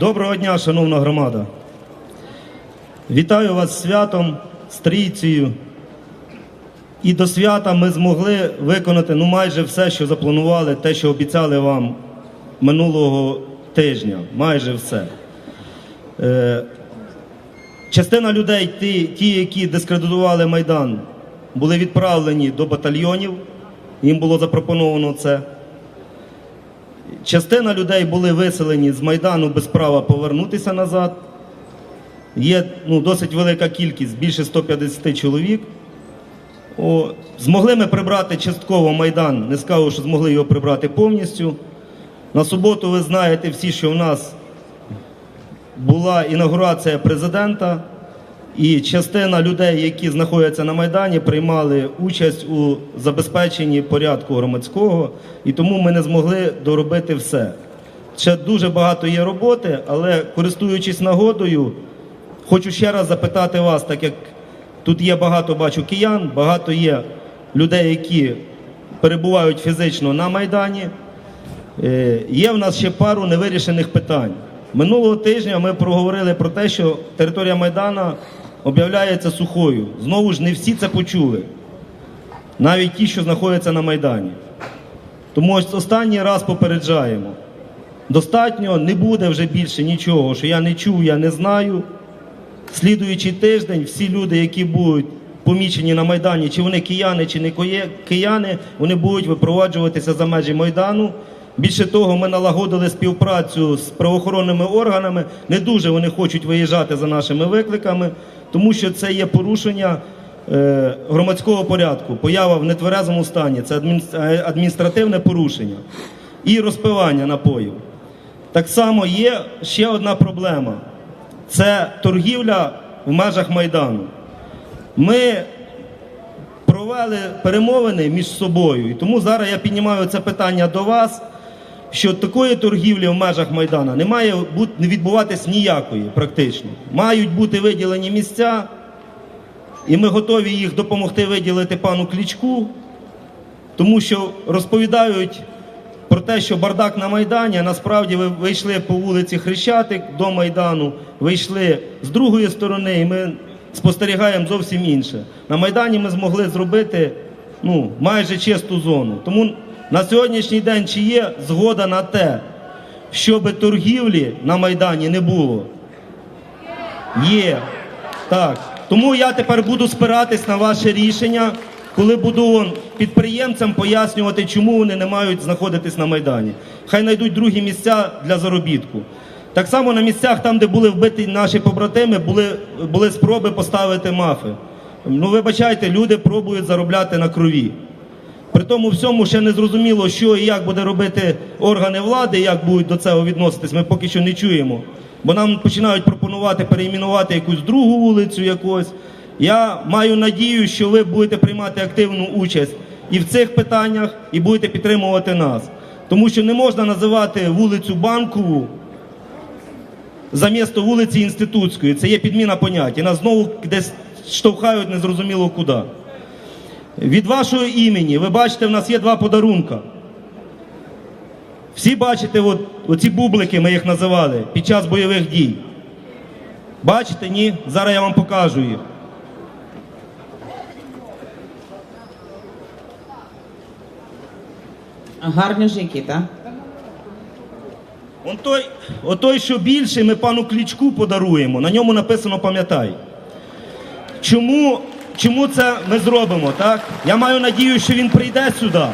Доброго дня, шановна громада. Вітаю вас святом, з трійцею. І до свята ми змогли виконати ну, майже все, що запланували, те, що обіцяли вам минулого тижня. Майже все. Е, частина людей, ті, ті, які дискредитували Майдан, були відправлені до батальйонів. Їм було запропоновано це. Частина людей були виселені з Майдану без права повернутися назад. Є ну, досить велика кількість, більше 150 чоловік. О, змогли ми прибрати частково Майдан, не скажу, що змогли його прибрати повністю. На суботу ви знаєте всі, що в нас була інаугурація президента, і частина людей, які знаходяться на Майдані, приймали участь у забезпеченні порядку громадського, і тому ми не змогли доробити все. Ще дуже багато є роботи, але користуючись нагодою, хочу ще раз запитати вас, так як тут є багато бачу киян, багато є людей, які перебувають фізично на Майдані. Е, Є в нас ще пару невирішених питань. Минулого тижня ми проговорили про те, що територія Майдана об'являється сухою. Знову ж не всі це почули, навіть ті, що знаходяться на Майдані. Тому ось останній раз попереджаємо. Достатньо не буде вже більше нічого, що я не чув, я не знаю. Слідуючий тиждень всі люди, які будуть помічені на Майдані, чи вони кияни, чи не кияни, вони будуть випроваджуватися за межі Майдану. Більше того, ми налагодили співпрацю з правоохоронними органами. Не дуже вони хочуть виїжджати за нашими викликами, тому що це є порушення е, громадського порядку, поява в нетверезому стані, це е, адміністративне порушення і розпивання напоїв. Так само є ще одна проблема це торгівля в межах Майдану. Ми провели перемовини між собою, і тому зараз я піднімаю це питання до вас, що такої торгівлі в межах Майдана не має не відбуватись ніякої практично. Мають бути виділені місця, і ми готові їх допомогти виділити пану Клічку, тому що розповідають про те, що бардак на Майдані, а насправді ви вийшли по вулиці Хрещатик до Майдану, вийшли з другої сторони, і ми спостерігаємо зовсім інше. На Майдані ми змогли зробити ну, майже чисту зону. Тому на сьогоднішній день чи є згода на те, щоб торгівлі на Майдані не було? Є. Так. Тому я тепер буду спиратись на ваше рішення, коли буду підприємцям пояснювати, чому вони не мають знаходитись на Майдані. Хай знайдуть другі місця для заробітку. Так само на місцях, там, де були вбиті наші побратими, були, були спроби поставити мафи. Ну, вибачайте, люди пробують заробляти на крові. При тому всьому ще не зрозуміло, що і як буде робити органи влади, як будуть до цього відноситись, ми поки що не чуємо. Бо нам починають пропонувати перейменувати якусь другу вулицю якось. Я маю надію, що ви будете приймати активну участь і в цих питаннях, і будете підтримувати нас. Тому що не можна називати вулицю Банкову замісто вулиці Інститутської. Це є підміна понять. І нас знову десь штовхають незрозуміло куди. Від вашого імені, ви бачите, в нас є два подарунка. Всі бачите, от, оці бублики, ми їх називали, під час бойових дій. Бачите, ні? Зараз я вам покажу їх. Гарнюжики, так? Он той, отой, що більший, ми пану Клічку подаруємо. На ньому написано пам'ятай. Чому, чому це ми зробимо? Так? Я маю надію, що він прийде сюди.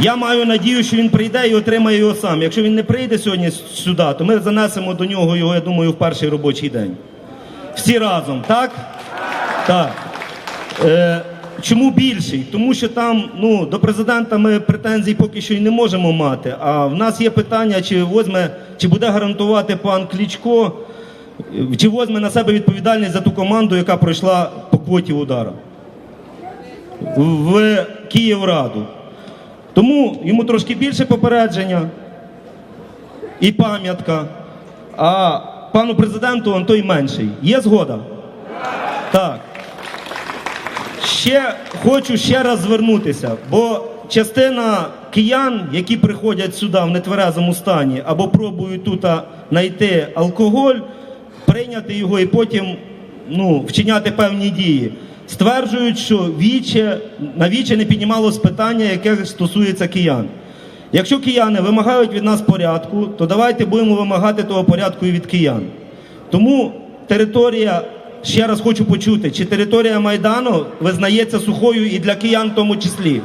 Я маю надію, що він прийде і отримає його сам. Якщо він не прийде сьогодні сюди, то ми занесемо до нього його, я думаю, в перший робочий день. Всі разом, так? Так. Е, чому більший? Тому що там ну, до президента ми претензій поки що й не можемо мати. А в нас є питання, чи возьме, чи буде гарантувати пан Клічко, чи возьме на себе відповідальність за ту команду, яка пройшла по квоті удара в Київраду. Тому йому трошки більше попередження і пам'ятка. А пану президенту он той менший. Є згода? Так. Ще хочу ще раз звернутися, бо частина киян, які приходять сюди в нетверезому стані або пробують тут знайти алкоголь, прийняти його і потім ну, вчиняти певні дії. Стверджують, що віче, на не піднімалось питання, яке стосується киян. Якщо кияни вимагають від нас порядку, то давайте будемо вимагати того порядку і від киян. Тому територія, ще раз хочу почути, чи територія Майдану визнається сухою і для киян в тому числі.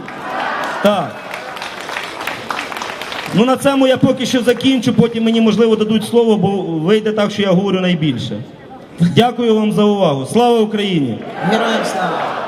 Так. Ну на цьому я поки що закінчу, потім мені можливо дадуть слово, бо вийде так, що я говорю найбільше. Дякую вам за увагу. Слава Україні! Героям слава!